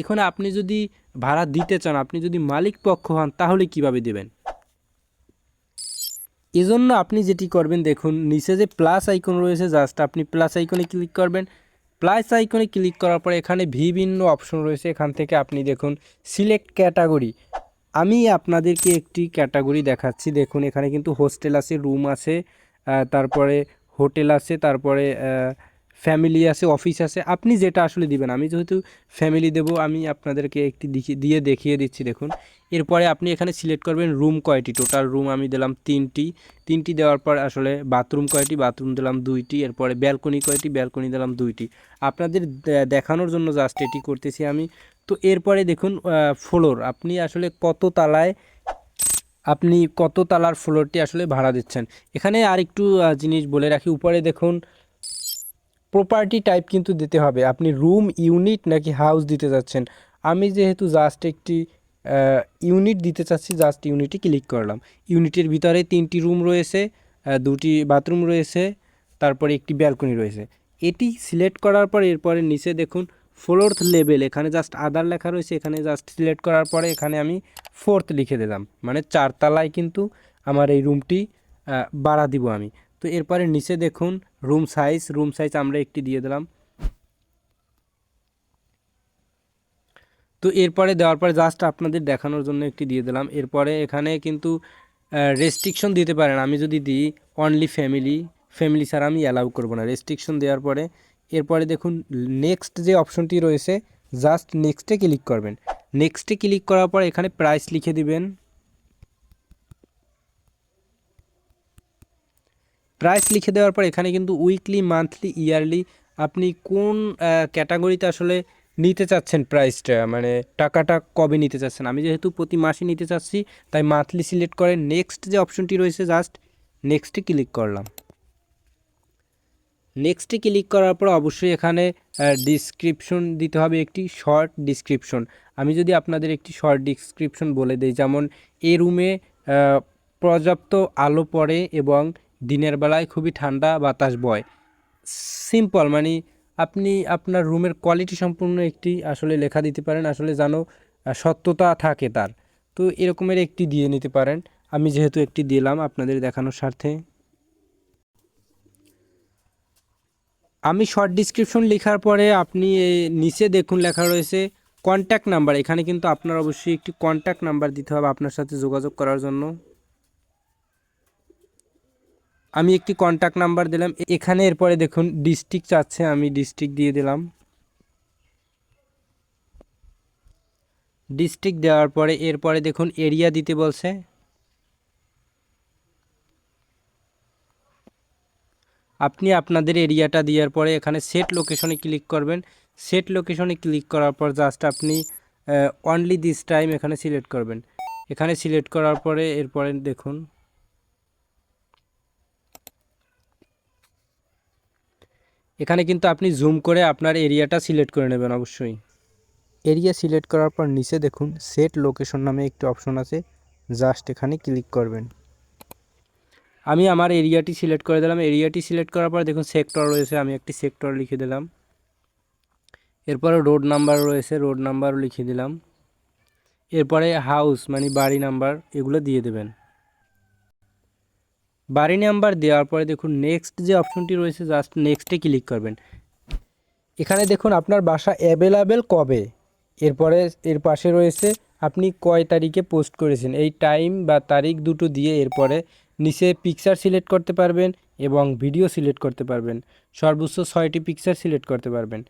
এখানে আপনি যদি ভাড়া দিতে চান, আপনি যদি মালিক পক্ষ হন, তাহলে কীভাবে দেবেন? এজন্য আপনি যেটি করবেন, দেখুন, নিচে যে প্লাস আইকন রয়েছে জাস্ট আপনি প্লাস আইকনে ক্লিক করবেন। প্লাস আইকনে ক্লিক করার পরে এখানে বিভিন্ন অপশন রয়েছে। এখান থেকে আপনি দেখুন সিলেক্ট ক্যাটাগরি আমি আপনাদেরকে একটি ক্যাটাগরি দেখাচ্ছি। দেখুন, এখানে কিন্তু হোস্টেল আছে রুম আছে তারপরে হোটেল আছে, তারপরে ফ্যামিলি আছে অফিস আছে আপনি যেটা আসলে দিবেন। আমি যেহেতু ফ্যামিলি দেবো আমি আপনাদেরকে একটি দিয়ে দেখিয়ে দিচ্ছি দেখুন। এরপরে আপনি এখানে সিলেক্ট করবেন রুম কয়টি? টোটাল রুম আমি দিলাম তিনটি। তিনটি দেওয়ার পর আসলে বাথরুম কয়টি? বাথরুম দিলাম দুইটি। এরপরে ব্যালকনি কয়টি? ব্যালকনি দিলাম দুইটি। আপনাদের দেখানোর জন্য জাস্ট এটি করতেছি আমি। তো এরপরে দেখুন ফ্লোর আপনি আসলে কত তালায় আপনি কত তালার ফ্লোরটি আসলে ভাড়া দিচ্ছেন? এখানে আরেকটু আহ, জিনিস বলে রাখি। উপরে দেখুন প্রপার্টি টাইপ কিন্তু দিতে হবে। আপনি রুম ইউনিট নাকি হাউস দিতে যাচ্ছেন। আমি যেহেতু জাস্ট একটি ইউনিট দিতে চাচ্ছি জাস্ট ইউনিটে ক্লিক করলাম। ইউনিটের ভিতরে তিনটি রুম রয়েছে দুটি বাথরুম রয়েছে, তারপরে একটি ব্যালকনি রয়েছে। এটি সিলেক্ট করার পর এরপরে নিচে দেখুন ফোর্থ লেভেল এখানে জাস্ট আদার লেখা রয়েছে, এখানে জাস্ট সিলেক্ট করার পরে এখানে আমি ফোর্থ লিখে দিলাম। মানে চারতলায় কিন্তু আমার এই রুমটি বাড়া দিব আমি। তো এরপরে নিচে দেখুন রুম সাইজ রুম সাইজ আমরা একটি দিয়ে দিলাম। তো এরপরে দেওয়ার পরে জাস্ট আপনাদের দেখানোর জন্য একটি দিয়ে দিলাম। এরপরে এখানে কিন্তু রেস্ট্রিকশন দিতে পারেন। আমি যদি দিই অনলি ফ্যামিলি ফ্যামিলি ছাড়া আমি অ্যালাউ করব না। রেস্ট্রিকশন দেওয়ার পরে, এরপরে দেখুন নেক্সট যে অপশনটি রয়েছে জাস্ট নেক্সটে ক্লিক করবেন। নেক্সটে ক্লিক করার পর এখানে প্রাইস লিখে দিবেন। প্রাইস লিখে দেওয়ার পর এখানে কিন্তু উইকলি মান্থলি ইয়ারলি আপনি কোন ক্যাটাগরিতে আসলে নিতে চাচ্ছেন প্রাইসটা মানে টাকাটা কবে নিতে চাচ্ছেন? আমি যেহেতু প্রতি মাসে নিতে চাচ্ছি, তাই মান্থলি সিলেক্ট করে নেক্সট যে অপশনটি রয়েছে জাস্ট নেক্সটে ক্লিক করলাম। নেক্সটে ক্লিক করার পর অবশ্যই এখানে ডিসক্রিপশন দিতে হবে একটি শর্ট ডিসক্রিপশন আমি যদি আপনাদের একটি শর্ট ডিসক্রিপশন বলে দিই, যেমন এই রুমে পর্যাপ্ত আলো পড়ে এবং দিনের বেলায় খুবই ঠান্ডা বাতাস বয়। সিম্পল মানে আপনি আপনার রুমের কোয়ালিটি সম্পূর্ণ একটি আসলে লেখা দিতে পারেন আসলে আহ, সত্যতা থাকে তার। তো এরকমের একটি দিয়ে নিতে পারেন। আমি যেহেতু একটি দিলাম আপনাদের দেখানোর স্বার্থে। আমি শর্ট ডিসক্রিপশন লেখার পরে আপনি নিচে দেখুন লেখা রয়েছে কন্ট্যাক্ট নাম্বার এখানে কিন্তু আপনার অবশ্যই একটি কন্ট্যাক্ট নাম্বার দিতে হবে আপনার সাথে যোগাযোগ করার জন্য। আমি একটি কন্ট্যাক্ট নাম্বার দিলাম। এখানে এরপরে দেখুন ডিস্ট্রিক্ট চাচ্ছে আমি ডিস্ট্রিক্ট দিয়ে দিলাম। ডিস্ট্রিক্ট দেওয়ার পরে এরপরে দেখুন এরিয়া দিতে বলছে। আপনি আপনাদের এরিয়াটা দেওয়ার পরে এখানে সেট লোকেশনে ক্লিক করবেন। সেট লোকেশনে ক্লিক করার পর জাস্ট আপনি অনলি দিস টাইম এখানে সিলেক্ট করবেন। এখানে সিলেক্ট করার পরে এরপরে দেখুন এখানে কিন্তু আপনি জুম করে আপনার এরিয়াটা সিলেক্ট করে নেবেন অবশ্যই। এরিয়া সিলেক্ট করার পর নিচে দেখুন সেট লোকেশন নামে একটি অপশন আছে জাস্ট এখানে ক্লিক করবেন। আমি আমার এরিয়াটি সিলেক্ট করে দিলাম। এরিয়াটি সিলেক্ট করার পর দেখুন সেক্টর রয়েছে আমি একটি সেক্টর লিখে দিলাম। এরপরে রোড নাম্বার রয়েছে রোড নাম্বারও লিখে দিলাম। এরপরে হাউস মানে বাড়ি নাম্বার এগুলো দিয়ে দেবেন। বাড়ি নাম্বার দেওয়ার পরে দেখুন নেক্সট যে অপশনটি রয়েছে জাস্ট নেক্সটে ক্লিক করবেন। এখানে দেখুন আপনার বাসা অ্যাভেলেবেল কবে? এরপরে, এর পাশে রয়েছে, আপনি কয় তারিখে পোস্ট করেছেন? এই টাইম বা তারিখ দুটো দিয়ে এরপরে নিচে পিকচার সিলেক্ট করতে পারবেন এবং ভিডিও সিলেক্ট করতে পারবেন। সর্বোচ্চ ছয়টি পিকচার সিলেক্ট করতে পারবেন।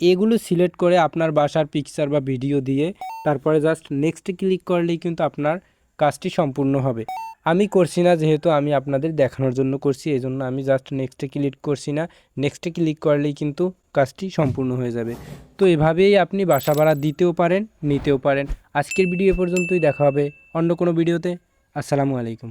এগুলো সিলেক্ট করে আপনার বাসার পিকচার বা ভিডিও দিয়ে তারপরে জাস্ট নেক্সটে ক্লিক করলেই কিন্তু আপনার কাজটি সম্পূর্ণ হবে। আমি করছি না, যেহেতু আমি আপনাদের দেখানোর জন্য করছি এই জন্য আমি জাস্ট নেক্সটে ক্লিক করছি না। নেক্সটে ক্লিক করলেই কিন্তু কাজটি সম্পূর্ণ হয়ে যাবে। তো এভাবেই আপনি বাসা ভাড়া দিতেও পারেন, নিতেও পারেন। আজকের ভিডিও পর্যন্তই, দেখা হবে অন্য কোনো ভিডিওতে আসসালামু আলাইকুম।